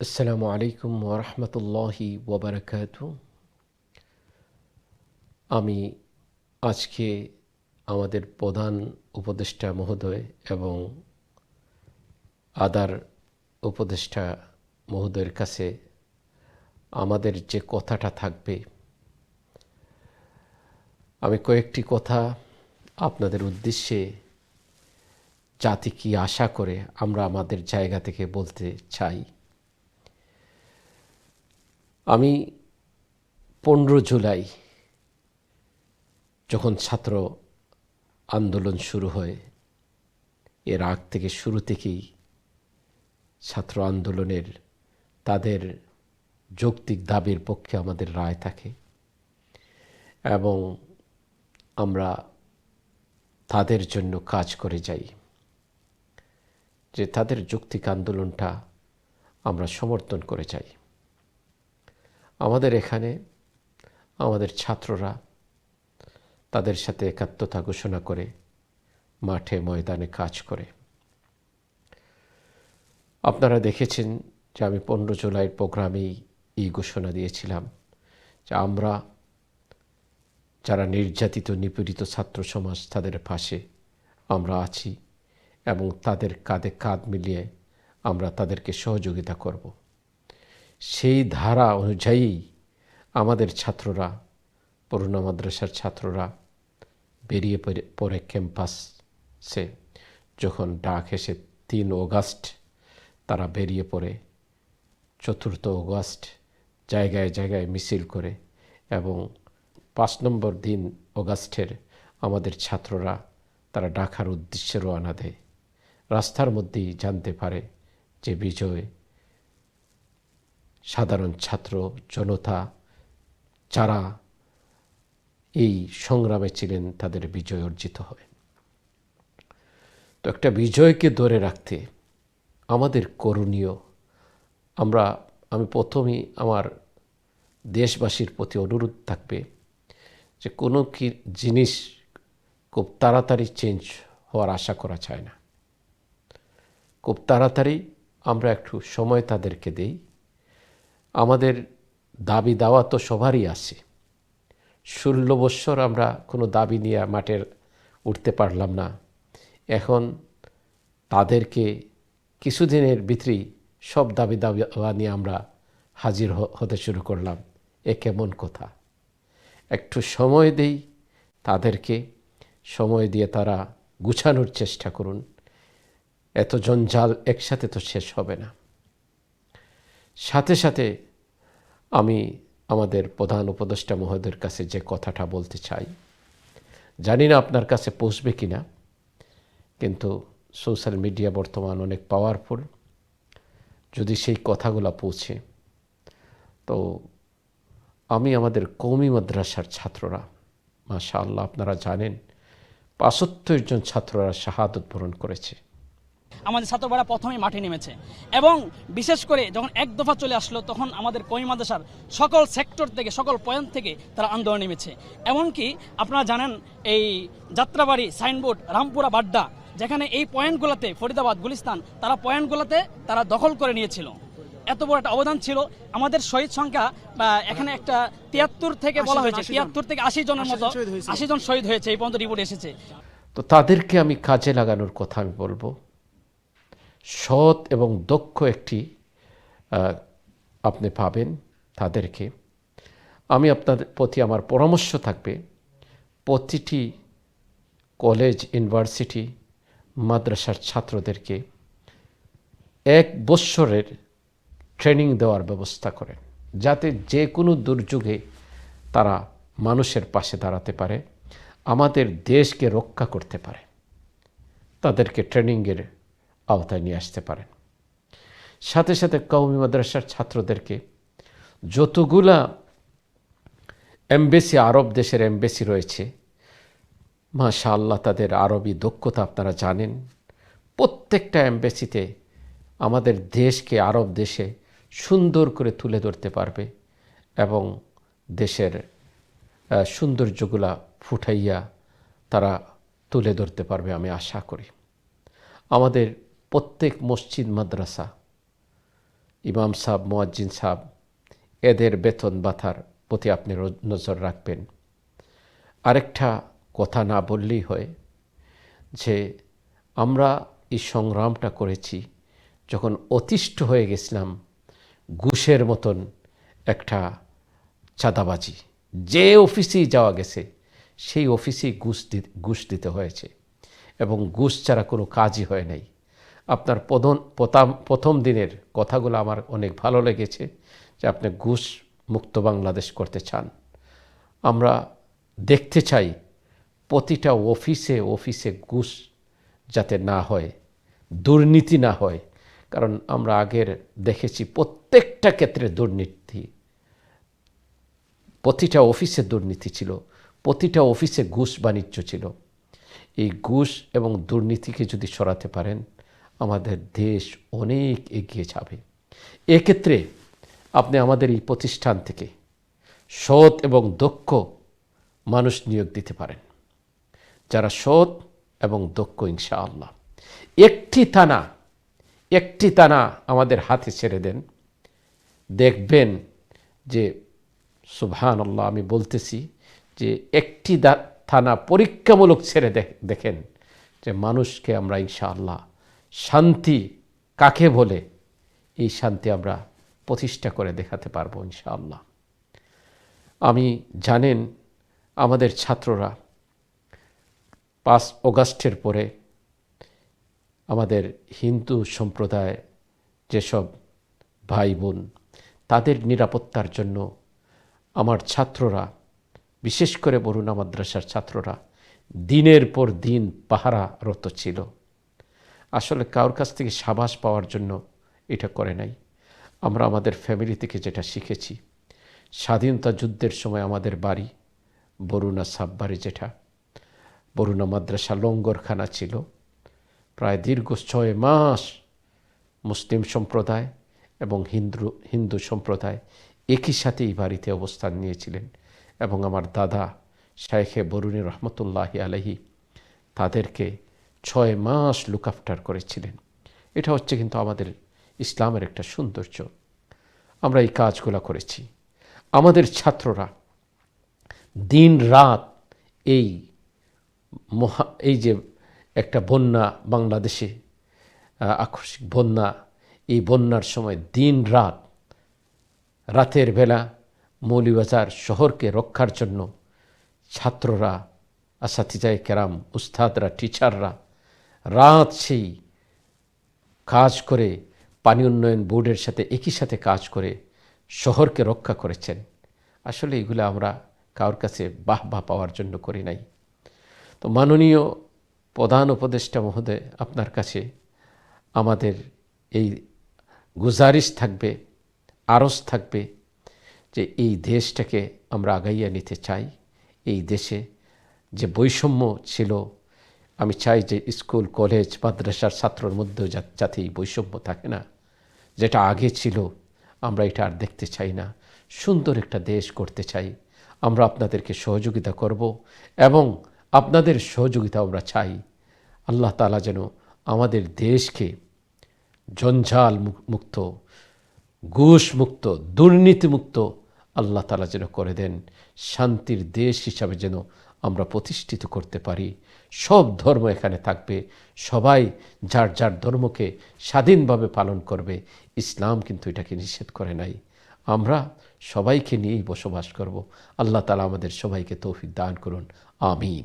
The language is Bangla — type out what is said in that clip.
আসসালামু আলাইকুম ওরহমতুল্লাহি ওবরাকাত আমি আজকে আমাদের প্রধান উপদেষ্টা মহোদয় এবং আদার উপদেষ্টা মহোদয়ের কাছে আমাদের যে কথাটা থাকবে, আমি কয়েকটি কথা আপনাদের উদ্দেশ্যে জাতি কি আশা করে আমরা আমাদের জায়গা থেকে বলতে চাই। আমি পনেরো জুলাই যখন ছাত্র আন্দোলন শুরু হয়, এর আগ থেকে শুরু থেকেই ছাত্র আন্দোলনের তাদের যৌক্তিক দাবির পক্ষে আমাদের রায় থাকে এবং আমরা তাদের জন্য কাজ করে যাই। যে তাদের যৌক্তিক আন্দোলনটা আমরা সমর্থন করে যাই। আমাদের এখানে আমাদের ছাত্ররা তাদের সাথে একাত্মতা ঘোষণা করে, মাঠে ময়দানে কাজ করে। আপনারা দেখেছেন যে আমি পনেরো জুলাইয়ের প্রোগ্রামেই এই ঘোষণা দিয়েছিলাম যে আমরা যারা নির্যাতিত, নিপীড়িত ছাত্র সমাজ তাদের পাশে আমরা আছি এবং তাদের কাঁধে কাঁধ মিলিয়ে আমরা তাদেরকে সহযোগিতা করব। সেই ধারা অনুযায়ী আমাদের ছাত্ররা করুণা মাদ্রাসার ছাত্ররা বেরিয়ে পড়ে ক্যাম্পাসে। যখন ডাক এসে তিন অগাস্ট, তারা বেরিয়ে পড়ে চতুর্থ অগাস্ট, জায়গায় জায়গায় মিছিল করে এবং পাঁচ নম্বর দিন অগাস্টের আমাদের ছাত্ররা, তারা ডাকার উদ্দেশ্যে রওনা দেয়। রাস্তার মধ্যেই জানতে পারে যে বিজয় সাধারণ ছাত্র, জনতা যারা এই সংগ্রামে ছিলেন, তাদের বিজয় অর্জিত হবে তো একটা বিজয়কে ধরে রাখতে আমাদের করণীয়, আমরা, আমি প্রথমেই আমার দেশবাসীর প্রতি অনুরোধ থাকবে যে কোনো কি জিনিস খুব তাড়াতাড়ি চেঞ্জ হওয়ার আশা করা যায় না। খুব তাড়াতাড়ি আমরা একটু সময় তাদেরকে দেই। আমাদের দাবি দাওয়া তো সবারই আছে। ষোলো বৎসর আমরা কোনো দাবি নিয়ে মাঠের উঠতে পারলাম না। এখন তাদেরকে কিছুদিনের ভিতরেই সব দাবি দাওয়া নিয়ে আমরা হাজির হতে শুরু করলাম। এ কেমন কথা? একটু সময় দেই তাদেরকে, সময় দিয়ে তারা গুছানোর চেষ্টা করুন। এত জঞ্জাল একসাথে তো শেষ হবে না। সাথে সাথে আমি আমাদের প্রধান উপদেষ্টা মহোদয়ের কাছে যে কথাটা বলতে চাই, জানি না আপনার কাছে পৌঁছবে কি না, কিন্তু সোশ্যাল মিডিয়া বর্তমান অনেক পাওয়ারফুল যদি সেই কথাগুলো পৌঁছে, তো আমি আমাদের কৌমি মাদ্রাসার ছাত্ররা মাশা আল্লাহ আপনারা জানেন, পাঁচাত্তর জন ছাত্ররা শাহাদত বরণ করেছে। আমাদের ছাত্ররা প্রথমেই মাঠে নেমেছে। এবং বিশেষ করে যখন এক দফা চলে আসলো তখন আমাদের কই মাদ্রাসার সকল সেক্টর থেকে সকল পয়েন্ট থেকে তারা আন্দোলন নেমেছে। এমনকি আপনারা জানেন এই যাত্রাবাড়ি সাইনবোর্ড রামপুরা বাড্ডা যেখানে এই পয়েন্টগুলোতে ফরিদাবাদ গুলিস্তান তারা পয়েন্টগুলোতে তারা দখল করে নিয়েছিল। এত বড় একটা অবদান ছিল। আমাদের শহীদ সংখ্যা এখানে একটা তিয়াত্তর থেকে বলা হয়েছে তিয়াত্তর থেকে আশি জনের মতো আশি জন শহীদ হয়েছে এই পর্যন্ত রিপোর্ট এসেছে। তো তাদেরকে আমি কাজে লাগানোর কথা আমি বলব। সৎ এবং দক্ষ একটি আপনি পাবেন তাদেরকে। আমি আপনাদের প্রতি আমার পরামর্শ থাকবে। প্রতিটি কলেজ, ইউনিভার্সিটি, মাদ্রাসার ছাত্রদেরকে এক বৎসরের ট্রেনিং দেওয়ার ব্যবস্থা করেন, যাতে যে কোনো দুর্যোগে তারা মানুষের পাশে দাঁড়াতে পারে, আমাদের দেশকে রক্ষা করতে পারে। তাদেরকে ট্রেনিংয়ের আওতায় নিয়ে আসতে পারেন। সাথে সাথে কৌমি মাদ্রাসার ছাত্রদেরকে যতগুলা এমবেসি, আরব দেশের এমবেসি রয়েছে মাশা আল্লাহ তাদের আরবি দক্ষতা আপনারা জানেন। প্রত্যেকটা এমবেসিতে আমাদের দেশকে, আরব দেশে সুন্দর করে তুলে ধরতে পারবে এবং দেশের সৌন্দর্যগুলা ফুটাইয়া তারা তুলে ধরতে পারবে আমি আশা করি। আমাদের প্রত্যেক মসজিদ মাদ্রাসা, ইমাম সাহ মোয়াজ্জিন সাহ এদের বেতন বাথার প্রতি আপনি নজর রাখবেন। আরেকটা কথা না বললেই হয় যে, আমরা এই সংগ্রামটা করেছি যখন অতিষ্ঠ হয়ে গেছিলাম, ঘুষের মতন একটা চাঁদাবাজি। যে অফিসেই যাওয়া গেছে, সেই অফিসেই ঘুষ দি- ঘুষ দিতে হয়েছে এবং ঘুষ ছাড়া কোনো কাজই হয় নাই। আপনার প্রথম- প্রথম দিনের কথাগুলো আমার অনেক ভালো লেগেছে যে আপনি ঘুষ মুক্ত বাংলাদেশ করতে চান। আমরা দেখতে চাই প্রতিটা অফিসে অফিসে ঘুষ যাতে না হয়, দুর্নীতি না হয়। কারণ আমরা আগের দেখেছি প্রত্যেকটা ক্ষেত্রে দুর্নীতি, প্রতিটা অফিসে দুর্নীতি ছিল, প্রতিটা অফিসে ঘুষ বাণিজ্য ছিল। এই ঘুষ এবং দুর্নীতিকে যদি সরাতে পারেন আমাদের দেশ অনেক এগিয়ে যাবে। এক্ষেত্রে আপনি আমাদের এই প্রতিষ্ঠান থেকে সৎ এবং দক্ষ মানুষ নিয়োগ দিতে পারেন। যারা সৎ এবং দক্ষ, ইনশাআল্লাহ। একটি থানা একটি থানা আমাদের হাতে ছেড়ে দেন। দেখবেন যে সুবহান আল্লাহ আমি বলতেছি যে, একটি থানা পরীক্ষামূলক ছেড়ে দেখ- দেখেন যে, মানুষকে আমরা ইনশাআল্লাহ শান্তি কাকে বলে? এই শান্তি আমরা প্রতিষ্ঠা করে দেখাতে পারব ইনশাআল্লাহ। আমি জানেন আমাদের ছাত্ররা পাঁচ অগাস্টের পরে আমাদের হিন্দু সম্প্রদায় যেসব ভাই বোন তাদের নিরাপত্তার জন্য আমার ছাত্ররা, বিশেষ করে বরুণা মাদ্রাসার ছাত্ররা, দিনের পর দিন পাহারারত ছিল। আসলে কারোর কাছ থেকে সাবাস পাওয়ার জন্য এটা করে নাই। আমরা আমাদের ফ্যামিলি থেকে যেটা শিখেছি, স্বাধীনতা যুদ্ধের সময় আমাদের বাড়ি, বরুণা সাববাড়ি যেটা, বরুণা মাদ্রাসা লঙ্গরখানা ছিল। প্রায় দীর্ঘ ছয় মাস মুসলিম সম্প্রদায় এবং হিন্দু হিন্দু সম্প্রদায় একই সাথে এই বাড়িতে অবস্থান নিয়েছিলেন এবং আমার দাদা শাইখে বরুণী রহমতুল্লাহি আলহি তাদেরকে ছয় মাস লুক আফটার করেছিলেন। এটা হচ্ছে কিন্তু আমাদের ইসলামের একটা সৌন্দর্য। আমরা এই কাজগুলো করেছি। আমাদের ছাত্ররা দিন রাত এই মহা, এই যে একটা বন্যা বাংলাদেশে আকস্মিক বন্যা, এই বন্যার সময় দিন রাত রাতের বেলা মৌলিবাজার শহরকে রক্ষার জন্য ছাত্ররা আসাতিজায় কেরাম, উস্তাদরা টিচাররা রাত সেই কাজ করে, পানি উন্নয়ন বোর্ডের সাথে, একই সাথে কাজ করে, শহরকে রক্ষা করেছেন। আসলে এগুলো আমরা কারোর কাছে বাহ বাহ পাওয়ার জন্য করি নাই। তো মাননীয় প্রধান উপদেষ্টা মহোদয়, আপনার কাছে আমাদের এই গুজারিশ থাকবে, আরস থাকবে যে এই দেশটাকে আমরা আগাইয়া নিতে চাই। এই দেশে যে বৈষম্য ছিল আমি চাই যে স্কুল, কলেজ, মাদ্রাসার ছাত্রর মধ্যেও যাতে এই বৈষম্য থাকে না। যেটা আগে ছিল, আমরা এটা আর দেখতে চাই না। সুন্দর একটা দেশ করতে চাই। আমরা আপনাদেরকে সহযোগিতা করব এবং আপনাদের সহযোগিতা আমরা চাই। আল্লাহ তালা যেন আমাদের দেশকে জঞ্জাল মুক- মুক্ত, ঘুষ মুক্ত, দুর্নীতি মুক্ত আল্লাহ তালা যেন করে দেন। শান্তির দেশ হিসাবে যেন আমরা প্রতিষ্ঠিত করতে পারি। সব ধর্ম এখানে থাকবে। সবাই যার যার ধর্মকে স্বাধীনভাবে পালন করবে। ইসলাম কিন্তু এটাকে নিষেধ করে নাই। আমরা সবাইকে নিয়েই বসবাস করব। আল্লাহ তালা আমাদের সবাইকে তৌফিক দান করুন। আমিন।